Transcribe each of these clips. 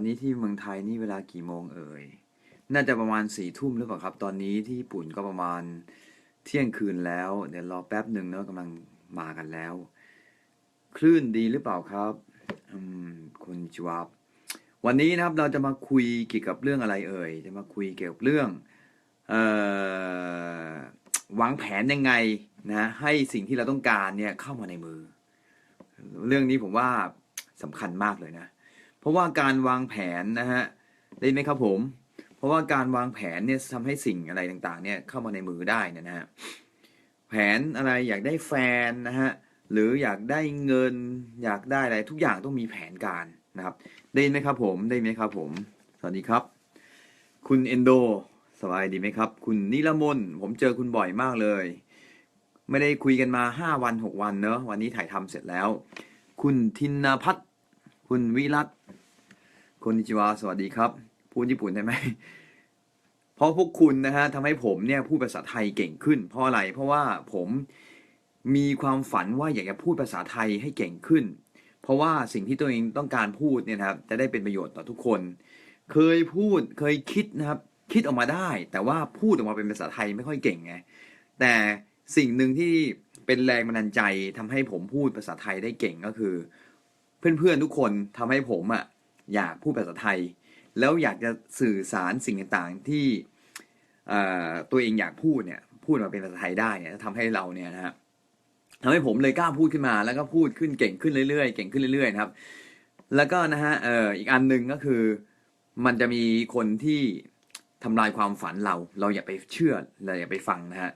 วันนี้ที่เมืองไทยนี่เวลากี่โมงเอ่ย น่าจะประมาณสี่ทุ่มหรือเปล่าครับ ตอนนี้ที่ญี่ปุ่นก็ประมาณเที่ยงคืนแล้ว เดี๋ยวรอแป๊บหนึ่งเนอะกำลังมากันแล้ว คลื่นดีหรือเปล่าครับคุณจวบวันนี้นะครับเราจะมาคุยเกี่ยวกับเรื่องอะไรเอ่ย จะมาคุยเกี่ยวกับเรื่องออวางแผนยังไงนะให้สิ่งที่เราต้องการเนี่ยเข้ามาในมือ เรื่องนี้ผมว่าสำคัญมากเลยนะ เพราะว่าการวางแผนนะฮะได้ไหมครับผม เพราะว่าการวางแผนเนี่ยทำให้สิ่งอะไรต่างๆเนี่ยเข้ามาในมือได้นะฮะแผนอะไรอยากได้แฟนนะฮะหรืออยากได้เงินอยากได้อะไรทุกอย่างต้องมีแผนการนะครับ ได้ไหมครับผมได้ไหมครับผม สวัสดีครับ คุณเอนโดสบายดีไหมครับ คุณนิรมนผมเจอคุณบ่อยมากเลย ไม่ได้คุยกันมาห้าวันหกวันเนอะวันนี้ถ่ายทำเสร็จแล้ว คุณทินพัฒน์ คุณวิรัตคนนิจิวาสวัสดีครับ พูดญี่ปุ่นได้ไหม เพราะพวกคุณนะฮะทำให้ผมเนี่ยพูดภาษาไทยเก่งขึ้น เพราะอะไร เพราะว่าผมมีความฝันว่าอยากจะพูดภาษาไทยให้เก่งขึ้น เพราะว่าสิ่งที่ตัวเองต้องการพูดเนี่ยครับจะได้เป็นประโยชน์ต่อทุกคน เคยพูดเคยคิดนะครับ คิดออกมาได้ แต่ว่าพูดออกมาเป็นภาษาไทยไม่ค่อยเก่งไง แต่สิ่งหนึ่งที่เป็นแรงบันดาลใจทำให้ผมพูดภาษาไทยได้เก่งก็คือ เพื่อนๆทุกคนทำให้ผมอะอยากพูดภาษาไทย แล้วอยากจะสื่อสารสิ่งต่างๆที่ตัวเองอยากพูดเนี่ยพูดมาเป็นภาษาไทยได้เนี่ยทำให้เราเนี่ยนะฮะทำให้ผมเลยกล้าพูดขึ้นมา แล้วก็พูดขึ้นเก่งขึ้นเรื่อยๆเก่งขึ้นเรื่อยๆนะครับ แล้วก็นะฮะเอ่ออีกอันหนึ่งก็คือ มันจะมีคนที่ทำลายความฝันเรา เราอย่าไปเชื่อเราอย่าไปฟังนะฮะ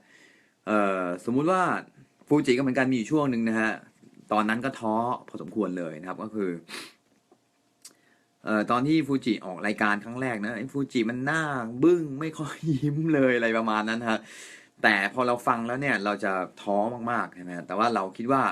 เอ่อสมมุติว่าฟูจิก็เหมือนกันมีอยู่ช่วงหนึ่งนะฮะ ตอนนั้นก็ท้อพอสมควรเลยนะครับก็คือเอ่อตอนที่ฟูจิออกรายการครั้งแรกนะไอ้ฟูจิมันหน้าบึ้งไม่ค่อยยิ้มเลยอะไรประมาณนั้นฮะแต่พอเราฟังแล้วเนี่ยเราจะท้อมากๆใช่ไหมแต่ว่าเราคิดว่า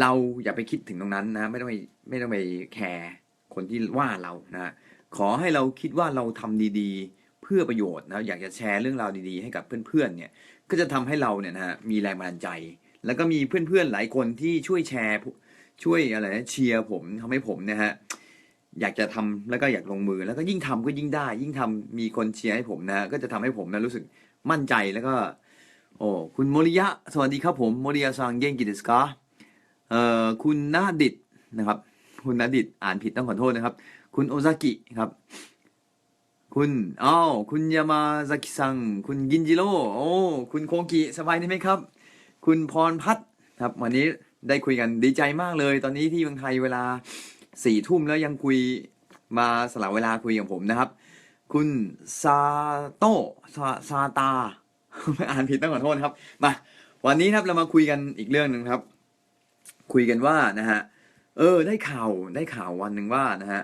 เราอย่าไปคิดถึงตรงนั้นนะไม่ต้องไปไม่ต้องไปแคร์คนที่ว่าเรานะขอให้เราคิดว่าเราทำดีๆ เพื่อประโยชน์นะอยากจะแชร์เรื่องราวดีๆ ให้กับเพื่อนๆเนี่ยก็จะทำให้เราเนี่ยนะฮะมีแรงบันดาลใจ แล้วก็มีเพื่อนๆหลายคนที่ช่วยแชร์ช่วยอะไรเชียร์ผมทำให้ผมนี่ยฮะอยากจะทำแล้วก็อยากลงมือ แล้วก็ยิ่งทำก็ยิ่งได้ ยิ่งทำมีคนเชียร์ให้ผมนะก็จะทำให้ผมนะรู้สึกมั่นใจแล้วก็ โอ้คุณโมริยะสวัสดีครับผมโมริยะซังเก่งกิเดสกาเอ่อคุณนาดิตนะครับ คุณนาดิตอ่านผิดต้องขอโทษนะครับ คุณโอซากิครับ คุณอ้าวคุณยามาซากิซังคุณกินจิโร่โอ้คุณโคกิสบายดีไหมครับ คุณพรพัฒน์ครับ วันนี้ได้คุยกันดีใจมากเลย ตอนนี้ที่เมืองไทยเวลาสี่ทุ่มแล้วยังคุยมาสละเวลาคุยกับผมนะครับ คุณซาโตซาซาตาอ่านผิดต้องขอโทษครับมาวันนี้ครับเรามาคุยกันอีกเรื่องหนึ่งครับ คุยกันว่านะฮะเออ ได้ข่าวได้ข่าววันหนึ่งว่านะฮะ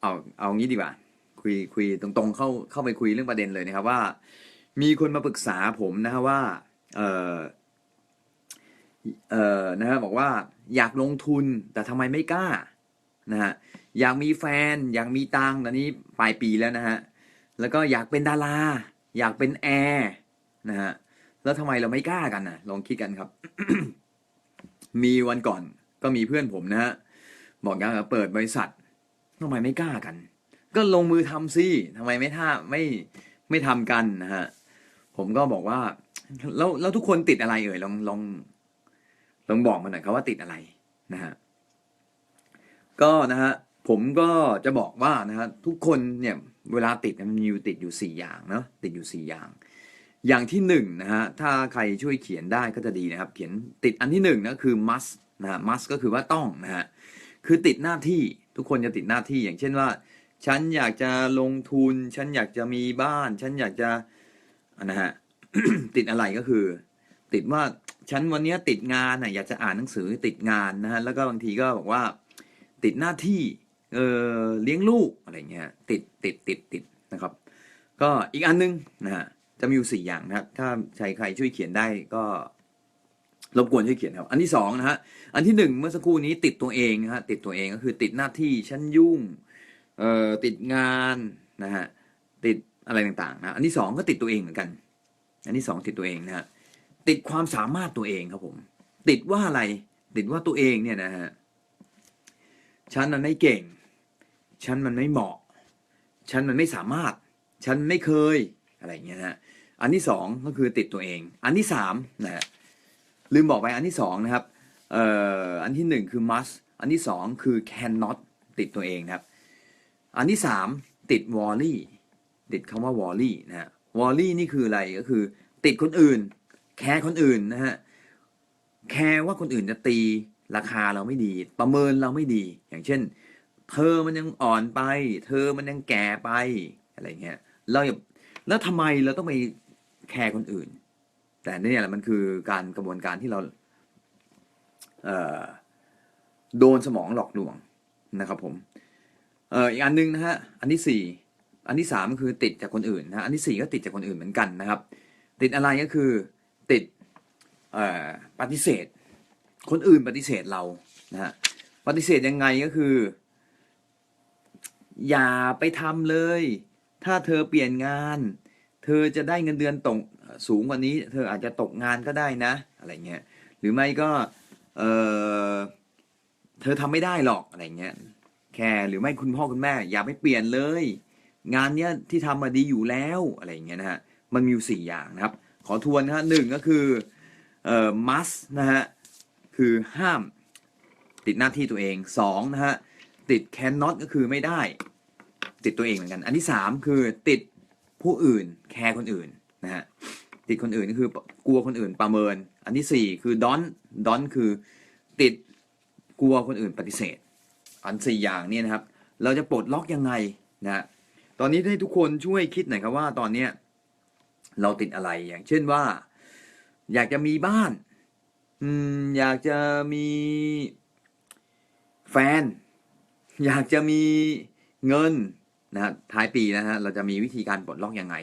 เอาเอางี้ดีกว่า คุยคุยตรงๆเข้าเข้าไปคุยเรื่องประเด็นเลยนะครับว่า มีคนมาปรึกษาผมนะฮะว่า เออ เอ่อนะฮะบอกว่าอยากลงทุนแต่ทำไมไม่กล้านะฮะอยากมีแฟน อยากมีตังค์ตอนนี้ปลายปีแล้วนะฮะแล้วก็อยากเป็นดารา อยากเป็นแอร์นะฮะแล้วทำไมเราไม่กล้ากันนะลองคิดกันครับ มีวันก่อนก็มีเพื่อนผมนะฮะบอกอยากเปิดบริษัททำไมไม่กล้ากัน ก็ลงมือทำสิทำไมไม่ท่าไม่ไม่ทำกันนะฮะผมก็บอกว่าแล้วแล้วทุกคนติดอะไรเอ่ยลองลอง ลองบอกมาหน่อยครับว่าติดอะไรนะฮะก็นะฮะผมก็จะบอกว่านะฮะทุกคนเนี่ยเวลาติดมันมีติดอยู่สี่อย่างเนาะติดอยู่สี่อย่าง อย่างที่หนึ่งนะฮะถ้าใครช่วยเขียนได้ก็จะดีนะครับ เขียนติดอันที่หนึ่งนะคือ must นะฮะ must ก็คือว่าต้องนะฮะคือติดหน้าที่ทุกคนจะติดหน้าที่อย่างเช่นว่า ฉันอยากจะลงทุน ฉันอยากจะมีบ้าน ฉันอยากจะนะฮะติดอะไรก็คือ ติดว่า ฉันวันนี้ติดงานน่ะอยากจะอ่านหนังสือติดงานนะฮะแล้วก็บางทีก็บอกว่าติดหน้าที่เออเลี้ยงลูกอะไรเงี้ยติดติดติดติดนะครับ ก็อีกอันนึงนะฮะจะมีอยู่สี่อย่างนะครับ ถ้าใครใครช่วยเขียนได้ก็รบกวนช่วยเขียนครับ อันที่สองนะฮะ อันที่หนึ่งเมื่อสักครู่นี้ติดตัวเองนะฮะ ติดตัวเองก็คือติดหน้าที่ฉันยุ่ง เอ่อ ติดงานนะฮะ ติดอะไรต่างๆนะ อันที่สองก็ติดตัวเองเหมือนกัน อันที่สองติดตัวเองนะฮะ ติดความสามารถตัวเองครับผม ติดว่าอะไร ติดว่าตัวเองเนี่ยนะฮะฉันนั้นไม่เก่ง ฉันมันไม่เหมาะ ฉันมันไม่สามารถ ฉันไม่เคยอะไรอย่างเงี้ยฮะอันที่สองก็คือติดตัวเอง อันที่สามนะฮะลืมบอกไปอันที่สองนะครับเอ่ออันที่หนึ่งคือ must อันที่สองคือ cannot ติดตัวเองนะครับ อันที่สามติด worry ติดคำว่า worry นะฮะ worry นี่คืออะไรก็คือ ติดคนอื่น แคร์คนอื่นนะฮะแคร์ว่าคนอื่นจะตีราคาเราไม่ดี ประเมินเราไม่ดี อย่างเช่น เธอมันยังอ่อนไป เธอมันยังแก่ไปอะไรเงี้ยเราอย่าแล้วทำไมเราต้องไปแคร์คนอื่น แต่เนี่ยแหละมันคือการกระบวนการที่เราเออโดนสมองหลอกลวงนะครับผมเอออีกอันหนึงนะฮะอันที่สี่อันที่สามก็คือติดจากคนอื่นนะอันที่สี่ก็ติดจากคนอื่นเหมือนกันนะครับ ติดอะไรก็คือ ปฏิเสธ คนอื่นปฏิเสธเรานะฮะปฏิเสธยังไงก็คือ อย่าไปทำเลย ถ้าเธอเปลี่ยนงาน เธอจะได้เงินเดือนตกสูงกว่านี้ เธออาจจะตกงานก็ได้นะ อะไรเงี้ยหรือไม่ก็เออเธอทำไม่ได้หรอกอะไรเงี้ยแค่หรือไม่คุณพ่อคุณแม่ อย่าไปเปลี่ยนเลย งานเนี้ยที่ทำมาดีอยู่แล้วอะไรเงี้ยนะฮะมันมีอยู่สี่อย่างนะครับ ขอทวนนะฮะหนึ่งก็คือ เอ่อ must นะฮะ คือห้ามติดหน้าที่ตัวเองสองนะฮะ ติด cannot ก็คือไม่ได้ ติดตัวเองเหมือนกัน อันที่สามคือติดผู้อื่น แคร์คนอื่นนะฮะ ติดคนอื่นก็คือกลัวคนอื่นประเมิน อันที่สี่คือ don don คือติดกลัวคนอื่นปฏิเสธ อันสี่อย่างเนี่ยนะครับ เราจะปลดล็อกยังไงนะฮะตอนนี้ให้ทุกคนช่วยคิดหน่อยครับว่าตอนเนี้ยเราติดอะไรอย่างเช่นว่า อยากจะมีบ้าน อืมอยากจะมีแฟน อยากจะมีเงินนะฮะท้ายปีนะฮะเราจะมีวิธีการปลดล็อกยังไง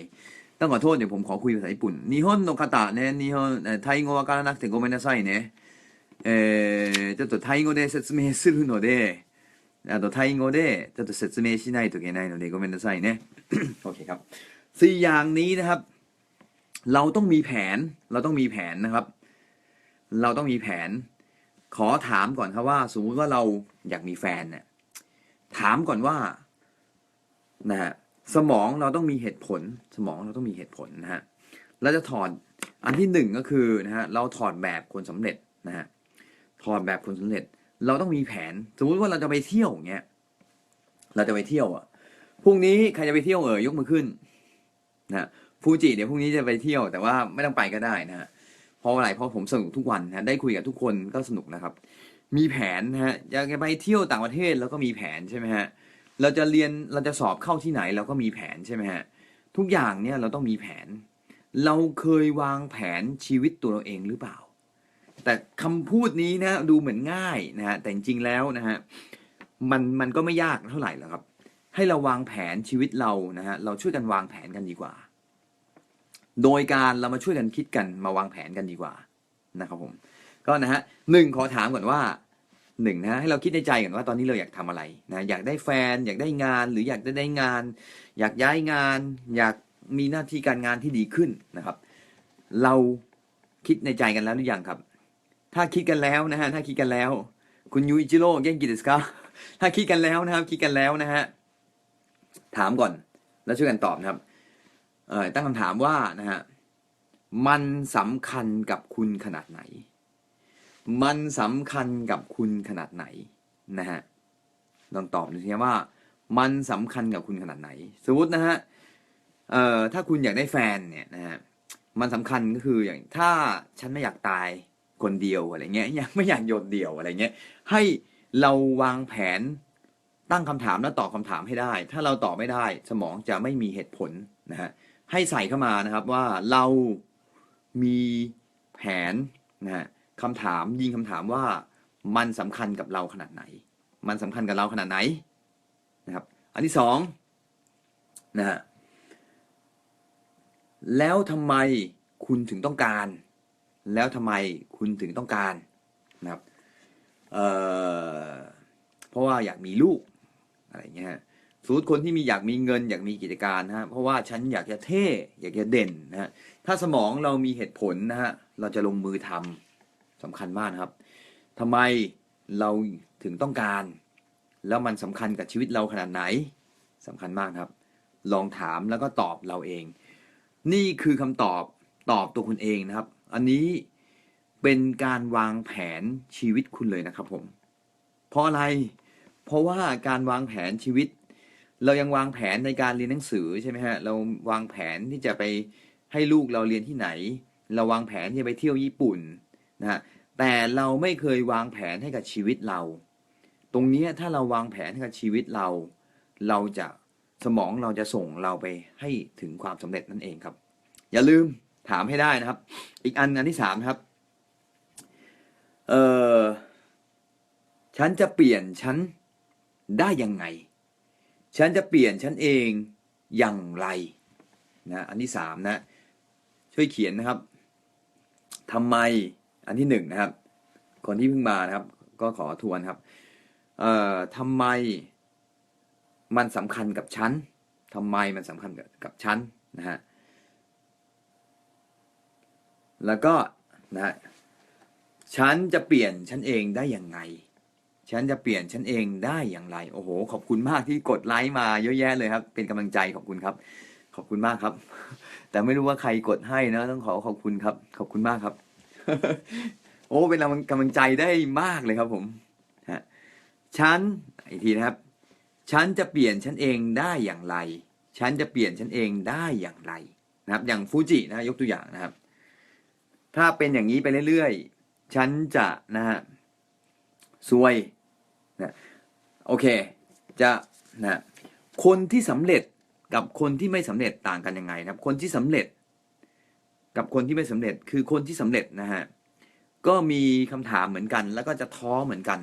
ต้องขอโทษเดี๋ยวผมขอคุยภาษาญี่ปุ่น日本の方ね日本えータイ語わからなくてごめんなさいねえーちょっとタイ語で説明するのであとタイ語でちょっと説明しないといけないのでごめんなさいね โอเคครับสี่อย่างนี้นะครับ เราต้องมีแผน เราต้องมีแผนนะครับ เราต้องมีแผน ขอถามก่อนครับว่า สมมุติว่าเราอยากมีแฟนเนี่ยถามก่อนว่านะฮะสมองเราต้องมีเหตุผล สมองเราต้องมีเหตุผลนะฮะเราจะถอดอันที่หนึ่งก็คือนะฮะเราถอดแบบคนสำเร็จนะฮะถอดแบบคนสำเร็จ เราต้องมีแผน สมมุติว่าเราจะไปเที่ยวเงี้ยเราจะไปเที่ยวอะพรุ่งนี้ใครจะไปเที่ยวเอ่ยยกมือขึ้นนะ ฟูจิเดี๋ยวพรุ่งนี้จะไปเที่ยวแต่ว่าไม่ต้องไปก็ได้นะฮะเพราะอะไรเพราะผมสนุกทุกวันนะได้คุยกับทุกคนก็สนุกนะครับ มีแผนนะฮะอยากจะไปเที่ยวต่างประเทศแล้วก็มีแผนใช่ไหมฮะเราจะเรียนเราจะสอบเข้าที่ไหนเราก็มีแผนใช่ไหมฮะทุกอย่างเนี่ยเราต้องมีแผน เราเคยวางแผนชีวิตตัวเราเองหรือเปล่า แต่คำพูดนี้นะดูเหมือนง่ายนะฮะแต่จริงๆแล้วนะฮะมันมันก็ไม่ยากเท่าไหร่หรอกครับ ให้เราวางแผนชีวิตเรานะฮะเราช่วยกันวางแผนกันดีกว่า โดยการเรามาช่วยกันคิดกันมาวางแผนกันดีกว่านะครับผม ก็นะฮะหนึ่งขอถามก่อนว่าหนึ่งนะฮะให้เราคิดในใจก่อนว่าตอนนี้เราอยากทำอะไรนะอยากได้แฟน อยากได้งานหรืออยากได้ได้งาน อยากย้ายงาน อยากมีหน้าที่การงานที่ดีขึ้นนะครับ เราคิดในใจกันแล้วหรือยังครับ ถ้าคิดกันแล้วนะฮะถ้าคิดกันแล้ว คุณยูอิจิโร่เก่งกิเดสครับถ้าคิดกันแล้วนะครับ คิดกันแล้วนะฮะถามก่อนแล้วช่วยกันตอบนะครับ ตั้งคำถามว่านะฮะมันสำคัญกับคุณขนาดไหน มันสำคัญกับคุณขนาดไหนนะฮะลองตอบดูสิว่า มันสำคัญกับคุณขนาดไหน สมมตินะฮะเอ่อถ้าคุณอยากได้แฟนเนี่ยนะฮะมันสำคัญก็คืออย่างถ้าฉันไม่อยากตายคนเดียวอะไรเงี้ยยากไม่อยากโยนเดี่ยวอะไรเงี้ยให้เราวางแผนตั้งคำถามแล้วตอบคำถามให้ได้ ถ้าเราตอบไม่ได้สมองจะไม่มีเหตุผลนะฮะ ให้ใส่เข้ามานะครับว่าเรามีแผนนะฮะคำถามยิงคำถามว่ามันสำคัญกับเราขนาดไหน มันสำคัญกับเราขนาดไหนนะครับ อันที่สองนะฮะแล้วทำไมคุณถึงต้องการ แล้วทำไมคุณถึงต้องการนะครับเเพราะว่าอยากมีลูกอะไรเงี้ยฮะ มมติคนที่มีอยากมีเงินอยากมีกิจการนะฮะเพราะว่าฉันอยากจะเท่อยากจะเด่นนะฮะถ้าสมองเรามีเหตุผลนะฮะเราจะลงมือทำสำคัญมากครับทำไมเราถึงต้องการ แล้วมันสำคัญกับชีวิตเราขนาดไหนสำคัญมากครับ ลองถามแล้วก็ตอบเราเอง นี่คือคำตอบตอบตัวคุณเองนะครับ อันนี้เป็นการวางแผนชีวิตคุณเลยนะครับผม เพราะอะไร เพราะว่าการวางแผนชีวิต เรายังวางแผนในการเรียนหนังสือใช่ไหมฮะ เราวางแผนที่จะไปให้ลูกเราเรียนที่ไหน เราวางแผนที่จะไปเที่ยวญี่ปุ่นนะฮะ แต่เราไม่เคยวางแผนให้กับชีวิตเรา ตรงนี้ถ้าเราวางแผนให้กับชีวิตเรา เราจะสมองเราจะส่งเราไปให้ถึงความสำเร็จนั่นเองครับ อย่าลืมถามให้ได้นะครับ อีกอันอันที่สามครับ เออฉันจะเปลี่ยนฉันได้ยังไง ฉันจะเปลี่ยนฉันเองอย่างไรนะอันที่สามนะช่วยเขียนนะครับทำไมอันที่หนึ่งนะครับ คนที่เพิ่งมานะครับ ก็ขอทวนครับ เอ่อทำไมมันสำคัญกับฉันทำไมมันสำคัญกับกับฉันนะฮะแล้วก็นะฮะฉันจะเปลี่ยนฉันเองได้อย่างไง ฉันจะเปลี่ยนฉันเองได้อย่างไร โอ้โห ขอบคุณมากที่กดไลค์มาเยอะแยะเลยครับ เป็นกำลังใจขอบคุณครับ ขอบคุณมากครับ แต่ไม่รู้ว่าใครกดให้นะต้องขอขอบคุณครับ ขอบคุณมากครับ โอ้เป็นกำลังใจได้มากเลยครับผมฮะฉันอีกทีนะครับ ฉันจะเปลี่ยนฉันเองได้อย่างไร ฉันจะเปลี่ยนฉันเองได้อย่างไรนะครับ อย่างฟูจินะยกตัวอย่างนะครับ ถ้าเป็นอย่างนี้ไปเรื่อยๆ ฉันจะนะฮะซวย นะโอเค จะนะคนที่สำเร็จกับคนที่ไม่สำเร็จต่างกันยังไงนะครับ คนที่สำเร็จ กับคนที่ไม่สำเร็จคือคนที่สำเร็จนะฮะก็มีคำถามเหมือนกัน แล้วก็จะท้อเหมือนกัน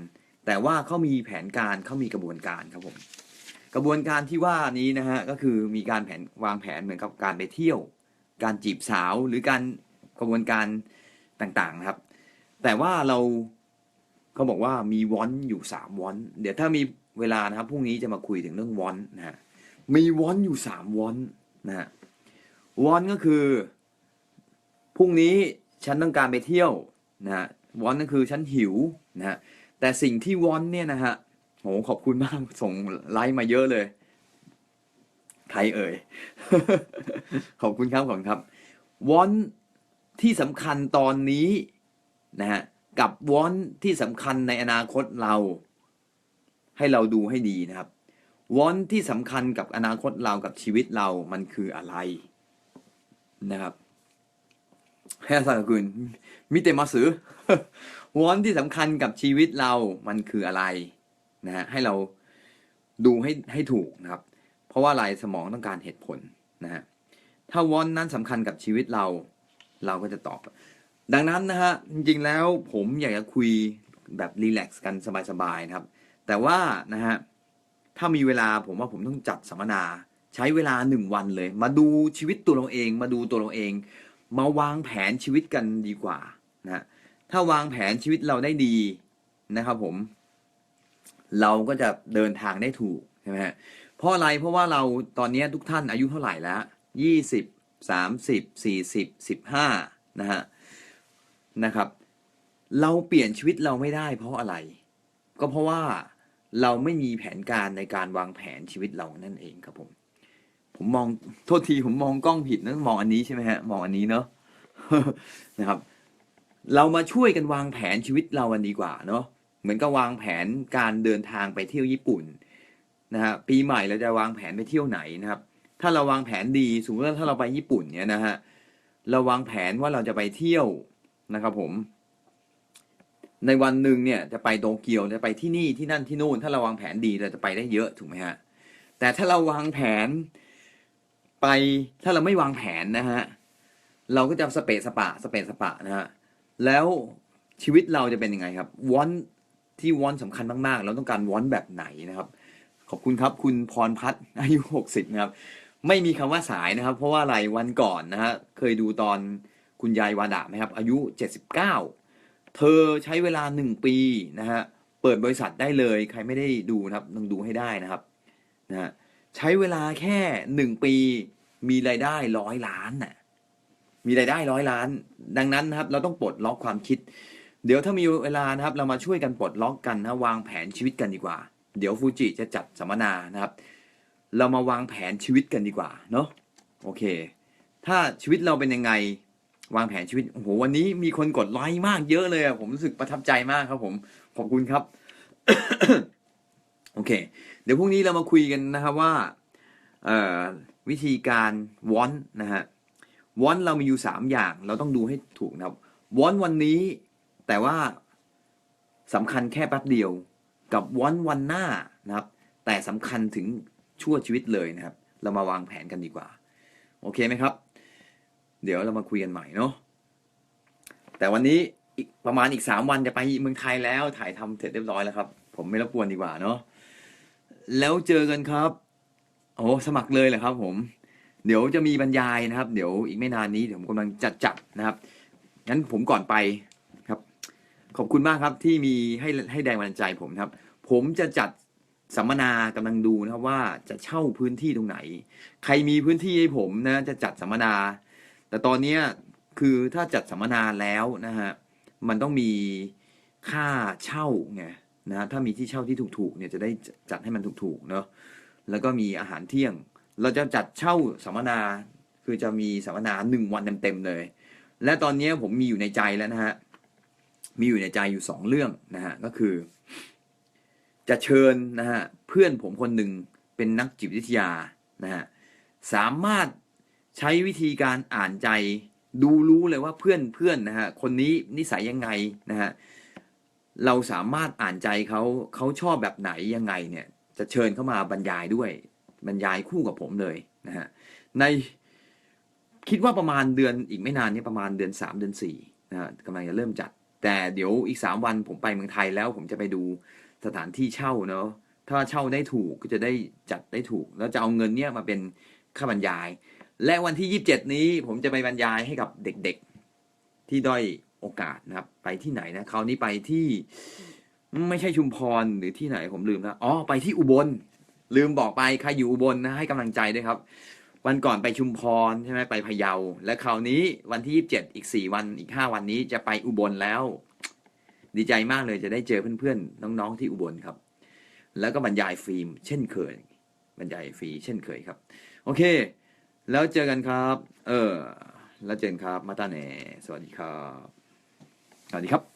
แต่ว่าเขามีแผนการเขามีกระบวนการครับผมกระบวนการที่ว่านี้นะฮะก็คือมีการแผนวางแผนเหมือนกับการไปเที่ยว การจีบสาวหรือการกระบวนการต่างๆครับ แต่ว่าเรา เขาบอกว่ามีวอนอยู่สามวอนเดี๋ยวถ้ามีเวลานะครับพรุ่งนี้จะมาคุยถึงเรื่องวอนนะฮะมีวอนอยู่สามวอนนะฮะวอนก็คือพรุ่งนี้ฉันต้องการไปเที่ยวนะฮะวอนก็คือฉันหิวนะฮะแต่สิ่งที่วอนเนี่ยนะฮะโหขอบคุณมากส่งไลค์มาเยอะเลยใครเอ่ย ขอบคุณครับขอบคุณครับวอนที่สำคัญตอนนี้นะฮะ กับวอนที่สำคัญในอนาคตเรา ให้เราดูให้ดีนะครับวอนที่สำคัญกับอนาคตเรากับชีวิตเรามันคืออะไรนะครับให้อาจาคุณมิเตมาสือวอนที่สำคัญกับชีวิตเรามันคืออะไรนะฮะให้เราดูให้ให้ถูกนะครับ เพราะว่าอะไรสมองต้องการเหตุผลนะฮะถ้าวอนนั้นสำคัญกับชีวิตเรา เราก็จะตอบ ดังนั้นนะฮะจริงๆแล้วผมอยากจะคุยแบบรีแลกซ์กันสบายๆนะครับ แต่ว่านะฮะถ้ามีเวลาผมว่าผมต้องจัดสัมมนา ใช้เวลาหนึ่งวันเลย มาดูชีวิตตัวเราเอง มาดูตัวเราเอง มาวางแผนชีวิตกันดีกว่านะฮะถ้าวางแผนชีวิตเราได้ดีนะครับผม เราก็จะเดินทางได้ถูกใช่ไหมฮะเพราะอะไรเพราะว่าเราตอนนี้ทุกท่านอายุเท่าไหร่แล้วยี่สิบสามสิบสี่สิบสิบห้านะฮะ นะครับ เราเปลี่ยนชีวิตเราไม่ได้เพราะอะไร ก็เพราะว่าเราไม่มีแผนการในการวางแผนชีวิตเรานั่นเองครับผม ผมมองโทษทีผมมองกล้องผิดนะมองอันนี้ใช่ไหมฮะมองอันนี้เนาะนะครับ เรามาช่วยกันวางแผนชีวิตเรากันดีกว่าเนาะเหมือนกับวางแผนการเดินทางไปเที่ยวญี่ปุ่นนะฮะปีใหม่เราจะวางแผนไปเที่ยวไหนนะครับ ถ้าเราวางแผนดีสมมติว่าถ้าเราไปญี่ปุ่นเนี่ยนะฮะเราวางแผนว่าเราจะไปเที่ยว นะครับผม ในวันหนึ่งเนี่ยจะไปโตเกียวจะไปที่นี่ที่นั่นที่นู่น ถ้าเราวางแผนดีเราจะไปได้เยอะถูกไหมฮะ แต่ถ้าเราวางแผน ไปถ้าเราไม่วางแผนนะฮะเราก็จะสเปะสปะสเปะสปะนะฮะแล้วชีวิตเราจะเป็นยังไงครับวอนที่วอนสำคัญมากๆ เราต้องการวอนแบบไหนนะครับ ขอบคุณครับ คุณพรพัฒน์อายุหกสิบนะครับ ไม่มีคำว่าสายนะครับ เพราะว่าอะไรวันก่อนนะฮะเคยดูตอน คุณยายวาดะไหมครับ อายุเจ็ดสิบเก้าเธอใช้เวลาหนึ่งปีนะฮะ เปิดบริษัทได้เลย ใครไม่ได้ดูนะครับ ต้องดูให้ได้นะครับ นะฮะ ใช้เวลาแค่หนึ่งปี มีรายได้ร้อยล้านน่ะ มีรายได้ร้อยล้าน ดังนั้นนะครับ เราต้องปลดล็อกความคิด เดี๋ยวถ้ามีเวลานะครับ เรามาช่วยกันปลดล็อกกันนะวางแผนชีวิตกันดีกว่า เดี๋ยวฟูจิจะจัดสัมมนานะครับ เรามาวางแผนชีวิตกันดีกว่า เนาะ โอเค ถ้าชีวิตเราเป็นยังไง วางแผนชีวิตโอ้โหวันนี้มีคนกดไลค์มากเยอะเลยอะผมรู้สึกประทับใจมากครับ ผมขอบคุณครับ โอเค เดี๋ยวพรุ่งนี้เรามาคุยกันนะครับว่าเออวิธีการวอนนะฮะวอนเรามีอยู่สามอย่าง เราต้องดูให้ถูกนะครับวอนวันนี้ แต่ว่าสำคัญแค่แป๊บเดียว กับวอนวันหน้านะครับ แต่สำคัญถึงชั่วชีวิตเลยนะครับ เรามาวางแผนกันดีกว่า โอเคไหมครับ เดี๋ยวเรามาคุยกันใหม่เนาะแต่วันนี้อีกประมาณอีกสามวันจะไปเมืองไทยแล้วถ่ายทำเสร็จเรียบร้อยแล้วครับ ผมไม่รบกวนดีกว่าเนาะแล้วเจอกันครับโอ้สมัครเลยเหรอครับ ผม เดี๋ยวจะมีบรรยายนะครับ เดี๋ยวอีกไม่นานนี้เดี๋ยวผมกำลังจัดจัดนะครับงั้นผมก่อนไปครับ ขอบคุณมากครับที่มีให้ให้แรงบันดาลใจผมครับ ผมจะจัดสัมมนากำลังดูนะครับว่าจะเช่าพื้นที่ตรงไหน ใครมีพื้นที่ให้ผมนะจะจัดสัมมนา แต่ตอนนี้คือถ้าจัดสัมมนาแล้วนะฮะมันต้องมีค่าเช่าไงนะถ้ามีที่เช่าที่ถูกๆเนี่ยจะได้จัดให้มันถูกๆเนาะแล้วก็มีอาหารเที่ยง เราจะจัดเช่าสัมมนาคือจะมีสัมมนาหนึ่งวันเต็มๆเลย และตอนนี้ผมมีอยู่ในใจแล้วนะฮะมีอยู่ในใจอยู่สองเรื่องนะฮะก็คือ จะเชิญนะฮะเพื่อนผมคนหนึ่งเป็นนักจิตวิทยานะฮะสามารถ ใช้วิธีการอ่านใจดูรู้เลยว่าเพื่อนเพื่อนนะฮะคนนี้นิสัยยังไงนะฮะเราสามารถอ่านใจเขาเขาชอบแบบไหนยังไงเนี่ยจะเชิญเข้ามาบรรยายด้วยบรรยายคู่กับผมเลยนะฮะในคิดว่าประมาณเดือนอีกไม่นานนี้ประมาณเดือนสามเดือนสี่นะฮะกำลังจะเริ่มจัด แต่เดี๋ยวอีกสามวันผมไปเมืองไทยแล้ว ผมจะไปดูสถานที่เช่าเนาะถ้าเช่าได้ถูกก็จะได้จัดได้ถูก แล้วจะเอาเงินเนี่ยมาเป็นค่าบรรยาย และวันที่ 27 นี้ผมจะไปบรรยายให้กับเด็กๆ ที่ด้อยโอกาสนะครับ ไปที่ไหนนะคราวนี้ไปที่ไม่ใช่ชุมพรหรือที่ไหนผมลืมแล้วอ๋อไปที่อุบล ลืมบอกไปใครอยู่อุบลนะให้กำลังใจด้วยครับ วันก่อนไปชุมพรใช่ไหมไปพะเยา และคราวนี้วันที่ 27 อีก 4 วันอีก 5 วันนี้จะไปอุบลแล้ว ดีใจมากเลยจะได้เจอเพื่อนๆน้องๆที่อุบลครับ แล้วก็บรรยายฟิล์ม เช่นเคย บรรยายฟรีเช่นเคยครับ โอเค แล้วเจอกันครับ เออ แล้วเจนครับ มาตาเน่สวัสดีครับ สวัสดีครับ